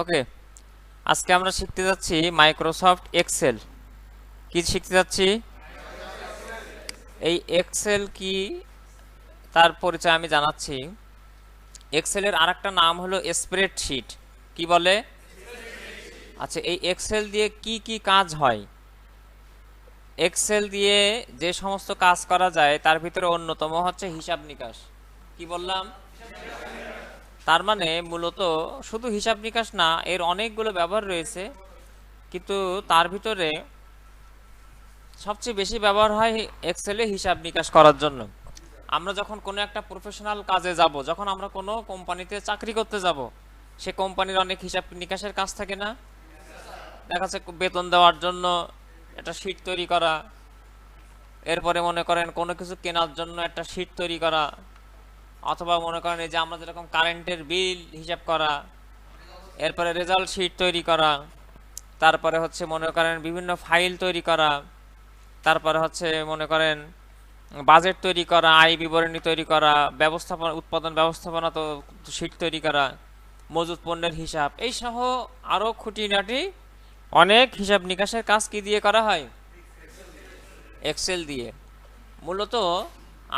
ওকে, আজকে আমরা শিখতে যাচ্ছি মাইক্রোসফট এক্সেল কি শিখতে যাচ্ছি? এই এক্সেল কি? তার পরিচয় আমি জানাচ্ছি। এক্সেলের আরেকটা নাম হলো স্প্রেডশিট কি বলে? আচ্ছা এই এক্সেল দিয়ে কি কি কাজ হয়? এক্সেল দিয়ে যে সমস্ত কাজ করা যায়, তার ভিতরে অন্যতম হচ্ছে হিসাব নিকাশ। কি বললাম? তার মানে মূলত শুধু হিসাব নিকাশ না, এর অনেকগুলো ব্যবহার রয়েছে, কিন্তু তার ভিতরে সবচেয়ে বেশি ব্যবহার হয় এক্সেলে হিসাব নিকাশ করার জন্য। আমরা যখন কোনো একটা প্রফেশনাল কাজে যাব, যখন আমরা কোনো কোম্পানিতে চাকরি করতে যাব, সে কোম্পানির অনেক হিসাব নিকাশের কাজ থাকে না। দেখা যাচ্ছে বেতন দেওয়ার জন্য একটা শীট তৈরি করা, এরপরে মনে করেন কোনো কিছু কেনার জন্য একটা শীট তৈরি করা অথবা মনে করেন এই যে আমরা যেরকম কারেন্টের বিল হিসাব করা, এরপরে রেজাল্ট শিট তৈরি করা, তারপরে হচ্ছে মনে করেন বিভিন্ন ফাইল তৈরি করা, তারপরে হচ্ছে মনে করেন বাজেট তৈরি করা, আয় বিবরণী তৈরি করা, ব্যবস্থাপনা, উৎপাদন ব্যবস্থাপনা তো শিট তৈরি করা, মজুত পণ্যের হিসাব, এই সহ আরও খুঁটিনাটি অনেক হিসাব নিকাশের কাজ কি দিয়ে করা হয়? এক্সেল দিয়ে। মূলত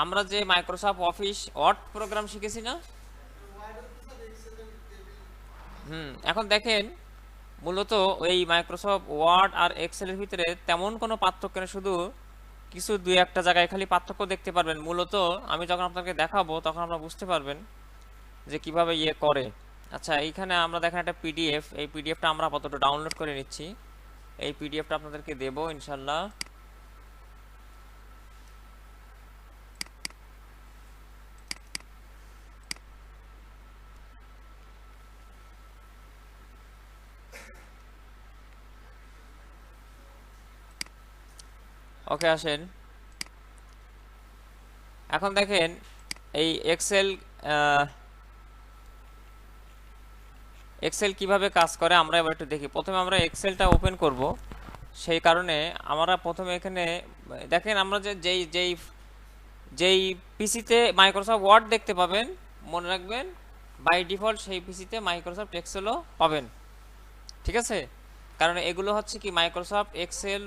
আমরা যে মাইক্রোসফট অফিস ওয়ার্ড প্রোগ্রাম শিখেছি না? হুম, এখন দেখেন, মূলত এই মাইক্রোসফট ওয়ার্ড আর এক্সেলের ভিতরে তেমন কোনো পার্থক্য নেই, শুধু কিছু দুই একটা জায়গায় খালি পার্থক্য দেখতে পারবেন। মূলত আমি যখন আপনাকে দেখাবো, তখন আপনারা বুঝতে পারবেন যে কীভাবে ইয়ে করে। আচ্ছা এইখানে আমরা দেখেন একটা পিডিএফ এই পিডিএফটা আমরা আপাতত ডাউনলোড করে নিচ্ছি। এই পিডিএফটা আপনাদেরকে দেবো, ইনশাল্লাহ। ওকে, আসেন। এখন দেখেন, এই এক্সেল এক্সেল কীভাবে কাজ করে আমরা এবার একটু দেখি। প্রথমে আমরা এক্সেলটা ওপেন করব। সেই কারণে আমরা প্রথমে এখানে, দেখেন আমরা যে, যেই যেই যেই পিসিতে মাইক্রোসফট ওয়ার্ড দেখতে পাবেন, মনে রাখবেন বাই ডিফল্ট সেই পিসিতে মাইক্রোসফট এক্সেলও পাবেন। ঠিক আছে? কারণ এগুলো হচ্ছে কি মাইক্রোসফট এক্সেল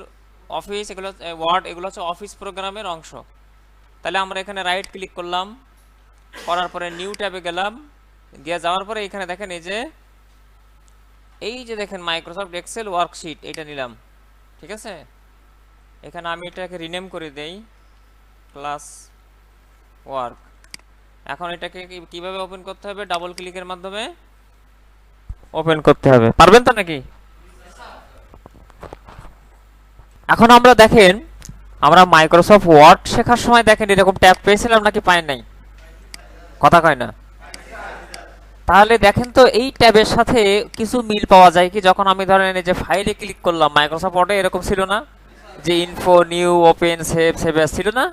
অফিস, এগুলো ওয়ার্ড, এগুলো হচ্ছে অফিস প্রোগ্রামের অংশ। তাহলে আমরা এখানে রাইট ক্লিক করলাম, করার পরে নিউ ট্যাবে গেলাম, গিয়ে যাওয়ার পরে এখানে দেখেন এই যে এই যে দেখেন মাইক্রোসফট এক্সেল ওয়ার্কশিট এটা নিলাম। ঠিক আছে? এখানে আমি এটাকে রিনেম করে দেই ক্লাস ওয়ার্ক এখন এটাকে কীভাবে ওপেন করতে হবে? ডাবল ক্লিকের মাধ্যমে ওপেন করতে হবে। পারবেন তো নাকি? এখন আমরা দেখেন, আমরা মাইক্রোসফট ওয়ার্ড শেখার সময় দেখেন এরকম ট্যাব পেয়েছিলাম নাকি পাই নাই? কথা কয় না। তাহলে দেখেন তো এই ট্যাবের সাথে কিছু মিল পাওয়া যায় কি? যখন আমি ধরেন এই যে ফাইলে ক্লিক করলাম মাইক্রোসফট ওয়ার্ডে এরকম ছিল না? যে info new open save save ছিল না?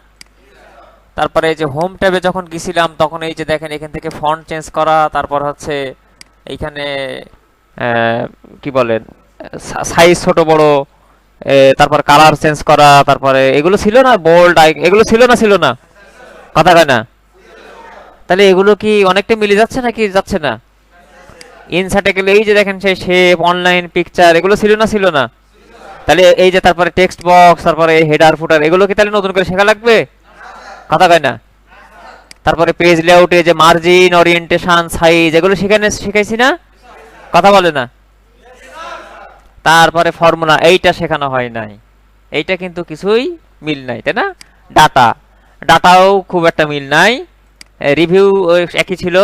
তারপরে এই যে হোম ট্যাবে যখন গেছিলাম, তখন এই যে দেখেন এখান থেকে ফন্ট চেঞ্জ করা, তারপর হচ্ছে এইখানে কি বলেন সাইজ ছোট বড় তারপর কালার চেঞ্জ করা, তারপরে এগুলো ছিল না বোল্ড এগুলো ছিল না ছিল না? কথা কয় না? তাহলে এগুলো কি অনেকটা মিলে যাচ্ছে নাকি যাচ্ছে না? ইনসার্টে গেলে এই যে দেখেন সেই শেপ অনলাইন পিকচার এগুলো ছিল না ছিল না? তাহলে এই যে তারপরে টেক্সট বক্স তারপরে হেডার ফুটার এগুলো কি তাহলে নতুন করে শেখা লাগবে? কথা কয় না? তারপরে পেজ লেআউটে যে মার্জিন ওরিয়েন্টেশন সাইজ এগুলো সেখানে শিখাইছি না? কথা বলে না? তারপরে ফর্মুলা এইটা শেখানো হয় নাই। এইটা কিন্তু কিছুই মিল নাই, তাই না? ডাটা ডাটাও খুব একটা মিল নাই। রিভিউ একই ছিল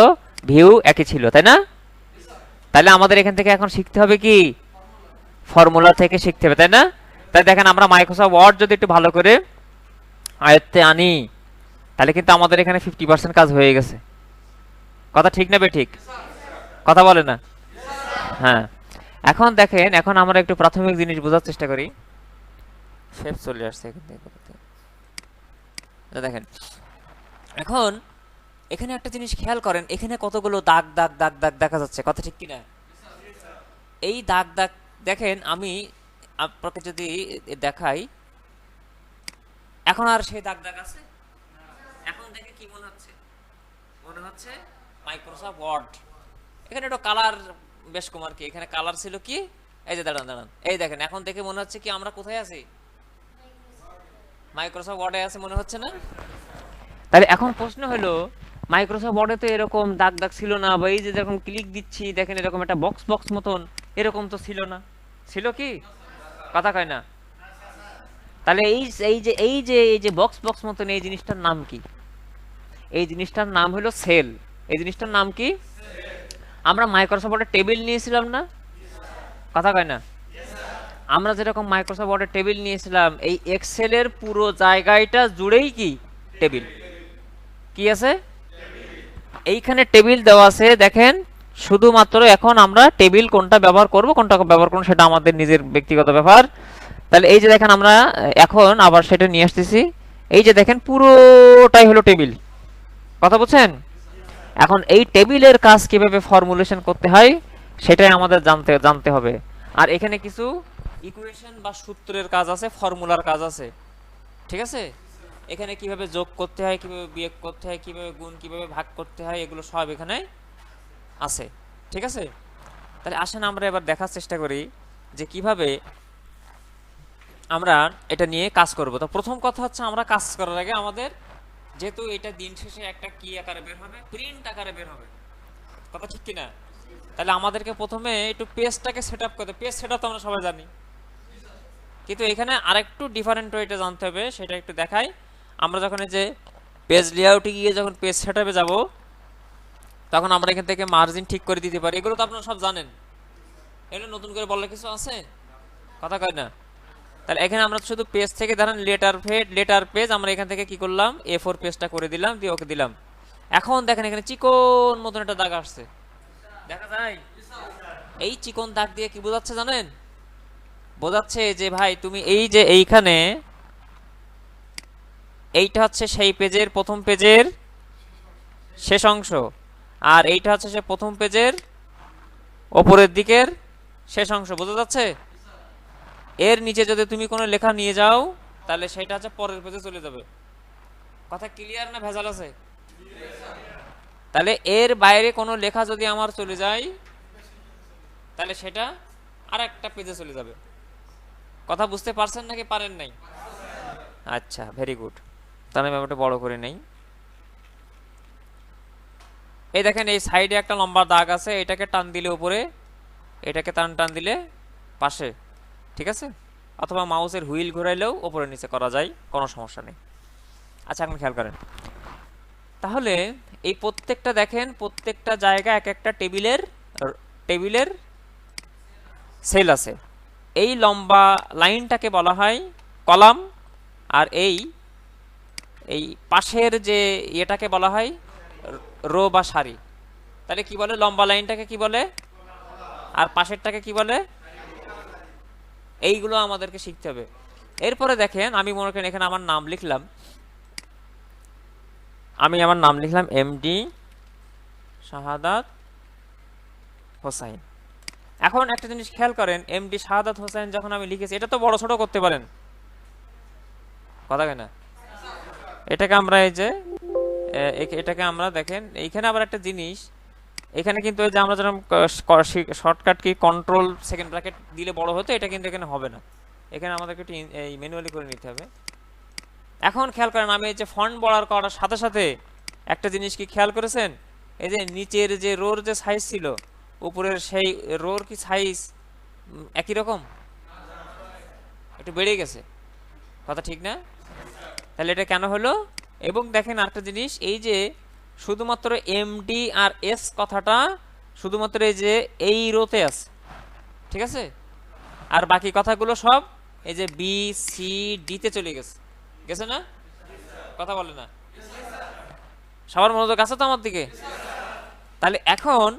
ভিউ একই ছিল, তাই না? তাহলে আমাদের এখান থেকে এখন শিখতে হবে কি? ফর্মুলা থেকে শিখতে হবে, তাই না? তাই দেখেন আমরা মাইক্রোসফট ওয়ার্ড যদি একটু ভালো করে আয়ত্তে আনি, তাহলে কিন্তু আমাদের এখানে ফিফটি পার্সেন্ট কাজ হয়ে গেছে। কথা ঠিক না বে ঠিক? কথা বলে না? হ্যাঁ। এখন দেখেন, এখন আমরা একটু প্রাথমিক জিনিস বোঝার চেষ্টা করি। শেপ চলে আসছে এখান থেকে দেখেন। এখন এখানে একটা জিনিস খেয়াল করেন, এখানে কতগুলো দাগ দাগ দাগ দাগ দেখা যাচ্ছে। কথা ঠিক কিনা? এই দাগ দাগ, দেখেন, আমি আপনাকে যদি দেখাই, এখন আর সেই দাগ দাগ আছে? এখন দেখে কি মনে হচ্ছে? মনে হচ্ছে মাইক্রোসফট ওয়ার্ড এখানে একটু কালার বেশ কুমার কি, এখানে কালার ছিল কি? এই যে দাঁড়ান দাঁড়ান। এই দেখেন, এখন দেখে মনে হচ্ছে কি আমরা কোথায় আছি? মাইক্রোসফট ওয়ার্ডে আছে মনে হচ্ছে না? তাহলে এখন প্রশ্ন হলো মাইক্রোসফট ওয়ার্ডে তো এরকম দাগ দাগ ছিল না, বা এই যে যখন ক্লিক দিচ্ছি, দেখেন এরকম একটা বক্স বক্স মতন, এরকম তো ছিল না। ছিল কি? কথা কয় না। তাহলে এই এই যে এই যে এই যে বক্স বক্স মতন এই জিনিসটার নাম কি? এই জিনিসটার নাম হলো সেল এই জিনিসটার নাম কি? আমরা মাইক্রোসফট ওয়ার্ডে টেবিল নিয়েছিলাম না? কথা কয় না? আমরা যেরকম মাইক্রোসফট ওয়ার্ডে টেবিল নিয়েছিলাম, এই এক্সেলের পুরো জায়গাটা জুড়েই কি? টেবিল কি আছে? এইখানে টেবিল দেওয়া আছে, দেখেন, শুধুমাত্র এখন আমরা টেবিল কোনটা ব্যবহার করব, কোনটা ব্যবহার করব সেটা আমাদের নিজের ব্যক্তিগত ব্যাপার। তাহলে এই যে দেখেন আমরা, এখন আবার সেটা নিয়ে আসতেছি। এই যে দেখেন পুরোটাই হলো টেবিল কথা বলছেন এখন এই টেবিলের কাজ কীভাবে ফর্মুলেশন করতে হয়, সেটাই আমাদের জানতে জানতে হবে। আর এখানে কিছু ইকুয়েশন বা সূত্রের কাজ আছে ফর্মুলার কাজ আছে। ঠিক আছে? এখানে কীভাবে যোগ করতে হয়, কীভাবে বিয়োগ করতে হয়, কীভাবে গুণ, কীভাবে ভাগ করতে হয়, এগুলো সব এখানে আছে। ঠিক আছে? তাহলে আসেন আমরা এবার দেখার চেষ্টা করি যে কীভাবে আমরা এটা নিয়ে কাজ করব। তো প্রথম কথা হচ্ছে আমরা কাজ করার আগে আমাদের যেহেতু এটা দিন শেষে একটা কি আকারে বের হবে? প্রিন্ট আকারে বের হবে। কথা ঠিক কিনা? তাহলে আমাদেরকে প্রথমে একটু পেজটাকে সেট আপ করতে পেজ সেট আপ তো আমরা সবাই জানি। কিন্তু এখানে আরেকটু ডিফারেন্ট ওয়েটা জানতে হবে, সেটা একটু দেখাই। আমরা যখন এই যে পেজ লেআউটে গিয়ে যখন পেজ সেট আপে যাব, তখন আমরা এখান থেকে মার্জিন ঠিক করে দিতে পারি। এগুলো তো আপনারা সব জানেন। এগুলো নতুন করে বলার কিছু আছে? কথা কয় না? তাহলে এখানে আমরা শুধু পেজ থেকে, ধরেন লেটার পেজ লেটার পেজ আমরা এখান থেকে কি করলাম? এ ফোর পেজটা করে দিলাম, দিয়ে ওকে দিলাম। এখন দেখেন এখানে চিকন মতন একটা দাগ আসছে। দেখা যায়? এই চিকন দাগ দিয়ে কি বোঝাচ্ছে জানেন? বোঝাচ্ছে যে ভাই, তুমি এই যে এইখানে, এইটা হচ্ছে সেই পেজের প্রথম পেজের শেষ অংশ, আর এইটা হচ্ছে সে প্রথম পেজের ওপরের দিকের শেষ অংশ। বোঝা যাচ্ছে? এর নিচে যদি তুমি কোনো লেখা নিয়ে যাও, তাহলে সেটা হচ্ছে পরের পেজে চলে যাবে। কথা ক্লিয়ার না ভেজাল আছে? তাহলে এর বাইরে কোনো লেখা যদি আমার চলে যায়, তাহলে সেটা আর একটা পেজে চলে যাবে। কথা বুঝতে পারছেন নাকি পারেন নাই? আচ্ছা ভেরি গুড তাহলে আমি ব্যাপারটা বড় করে নেই। এই দেখেন, এই সাইডে একটা লম্বা দাগ আছে, এটাকে টান দিলে উপরে, এটাকে টান টান দিলে পাশে। ঠিক আছে? অথবা মাউসের হুইল ঘোরাইলেও উপরে নিচে করা যায়, কোনো সমস্যা নেই। আচ্ছা এখন খেয়াল করেন। তাহলে এই প্রত্যেকটা দেখেন, প্রত্যেকটা জায়গা এক একটা টেবিলের টেবিলের সেল আছে। এই লম্বা লাইনটাকে বলা হয় কলাম, আর এই এই পাশের যে ইয়েটাকে বলা হয় রো বা সারি। তাহলে কি বলে? লম্বা লাইনটাকে কি বলে? আর পাশেরটাকে কি বলে? এইগুলো আমাদেরকে শিখতে হবে। এরপরে দেখেন, আমি মনে করেন এখানে আমার নাম লিখলাম। আমি আমার নাম লিখলাম এমডি শাহাদাত হোসাইন। এখন একটা জিনিস খেয়াল করেন এমডি শাহাদাত হোসাইন যখন আমি লিখেছি, এটা তো বড় ছোট করতে পারেন। কথা কেনা এটাকে আমরা এই যে এটাকে আমরা দেখেন, এইখানে আবার একটা জিনিস এখানে কিন্তু যে আমরা যেরকম shortcut key control second bracket দিলে বড় হতো, এটা কিন্তু এখানে হবে না। এখানে আমাদেরকে একটু এই ম্যানুয়ালি করে নিতে হবে। এখন খেয়াল করেন, আমি এই যে ফন্ট বড়ার করার সাথে সাথে একটা জিনিস কি খেয়াল করেছেন? এই যে নিচের যে রোর যে সাইজ ছিল, উপরের সেই রোর কি সাইজ একই রকম? একটু বেড়ে গেছে। কথা ঠিক না? তাহলে এটা কেন হলো? এবং দেখেন আরেকটা জিনিস, এই যে শুধুমাত্র এমডি আর এস কথাটা শুধুমাত্র এই যে এই রোতে আছে। ঠিক আছে? আর বাকি কথাগুলো সব এই যে বি সি ডিতে চলে গেছে। গেছে না? কথা বলে না। সবার মনোযোগ আছে তো আমার দিকে? তাহলে এখন,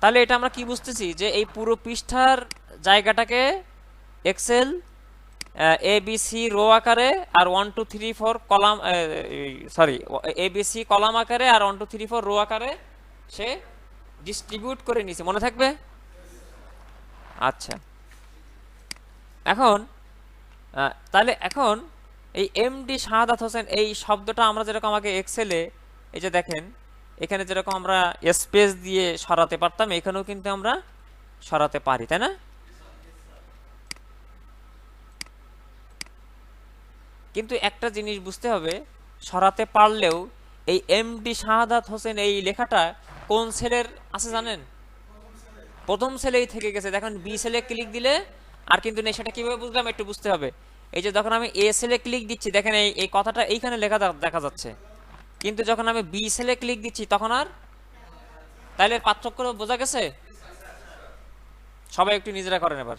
তাহলে এটা আমরা কি বুঝতেছি? যে এই পুরো পৃষ্ঠার জায়গাটাকে Excel A B C row আকারে আর one two three four column sorry A B C column আকারে আর one two three four row আকারে সে ডিস্ট্রিবিউট করে নিছে। মনে থাকবে? আচ্ছা। এখন তাহলে এখন এই এমডি শাহাদাত হোসেন, এই শব্দটা আমরা যেরকম আগে এক্সেলে এই যে দেখেন, এখানে যেরকম আমরা স্পেস দিয়ে সরাতে পারতাম, এখানেও কিন্তু আমরা সরাতে পারি, তাই না? কিন্তু একটা জিনিস বুঝতে হবে, সরাতে পারলেও এই এম এমডি শাহাদাত হোসেন এই লেখাটা কোন সেলের আছে জানেন? প্রথম সেলেই থেকে গেছে। দেখেন, বি সেলে ক্লিক দিলে, আর কিন্তু নেই, সেটা কীভাবে বুঝলাম একটু বুঝতে হবে। এই যে যখন আমি এ সেলে ক্লিক দিচ্ছি, দেখেন এই এই কথাটা এইখানে লেখা দেখা যাচ্ছে। কিন্তু যখন আমি বি সেলে ক্লিক দিচ্ছি, তখন আর তাইলে পার্থক্য বোঝা গেছে? সবাই একটু নিজেরা করেন এবার।